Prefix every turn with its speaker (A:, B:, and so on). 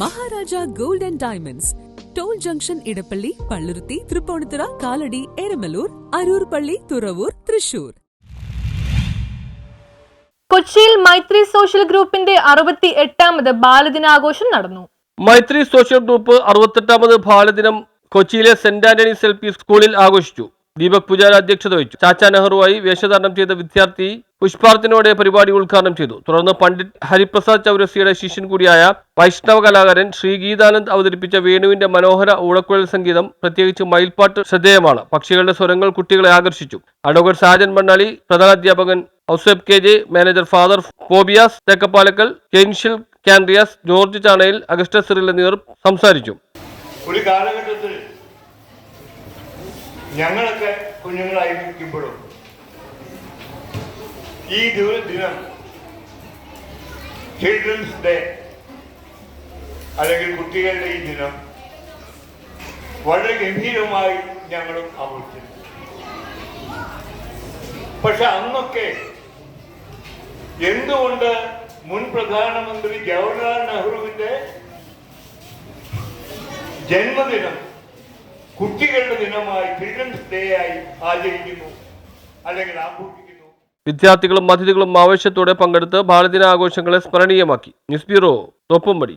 A: Maharaja gold and diamonds. Toll junction Edappally Palluruthy Tripunithura Kalady Eramalloor Aroor പള്ളി തുറവൂർ തൃശൂർ.
B: കൊച്ചിയിൽ മൈത്രി social ഗ്രൂപ്പിന്റെ അറുപത്തി എട്ടാമത് ബാലദിനാഘോഷം നടന്നു.
C: മൈത്രി സോഷ്യൽ ഗ്രൂപ്പ് അറുപത്തെട്ടാമത് ബാലദിനം കൊച്ചിയിലെ സെന്റ് ആന്റണീസ് എൽ പി സ്കൂളിൽ ആഘോഷിച്ചു. ദീപക് പൂജാര അധ്യക്ഷത വഹിച്ചു. ചാച്ച നെഹ്റുവായി വേഷധാരണം ചെയ്ത വിദ്യാർത്ഥി പുഷ്പാർത്ഥനയോടെ പരിപാടി ഉദ്ഘാടനം ചെയ്തു. തുടർന്ന് പണ്ഡിറ്റ് ഹരിപ്രസാദ് ചൗരസിയുടെ ശിഷ്യൻ കൂടിയായ വൈഷ്ണവ കലാകാരൻ ശ്രീ ഗീതാനന്ദ് അവതരിപ്പിച്ച വേണുവിന്റെ മനോഹര ഊഴക്കുഴൽ സംഗീതം പ്രത്യേകിച്ച് മയിൽപ്പാട്ട് ശ്രദ്ധേയമാണ്. പക്ഷികളുടെ സ്വരങ്ങൾ കുട്ടികളെ ആകർഷിച്ചു. Advocate Sajan Mannali പ്രധാനാധ്യാപകൻ Ouseph K J manager father phobias തെക്കപ്പാലക്കൽ കെൻഷിൽ കാൻഡ്രിയാസ് ജോർജ് ചാണയിൽ അഗസ്റ്റസ് സിറിൽ എന്നിവർ സംസാരിച്ചു.
D: ഒരു കാലഘട്ടത്തിൽ ഞങ്ങളൊക്കെ കുഞ്ഞുങ്ങളായിരിക്കുമ്പോഴും ഈ ദിനം ചിൽഡ്രൻസ് ഡേ അല്ലെങ്കിൽ കുട്ടികളുടെ ഈ ദിനം വളരെ ഗംഭീരമായി ഞങ്ങളും ആഘോഷിച്ചു പക്ഷെ അന്നൊക്കെ എന്തുകൊണ്ട് മുൻ പ്രധാനമന്ത്രി ജവഹർലാൽ നെഹ്റുവിന്റെ ജന്മദിനം കുട്ടികളുടെ ദിനമായി ചിൽഡ്രൻസ് ആയി ആചരിക്കുന്നു. അല്ലെങ്കിൽ ആഘോഷിക്കുന്നു.
C: വിദ്യാർത്ഥികളും അതിഥികളും ആവേശത്തോടെ പങ്കെടുത്ത് ബാലദിനാഘോഷങ്ങളെ സ്മരണീയമാക്കി. News bureau Thoppumpady.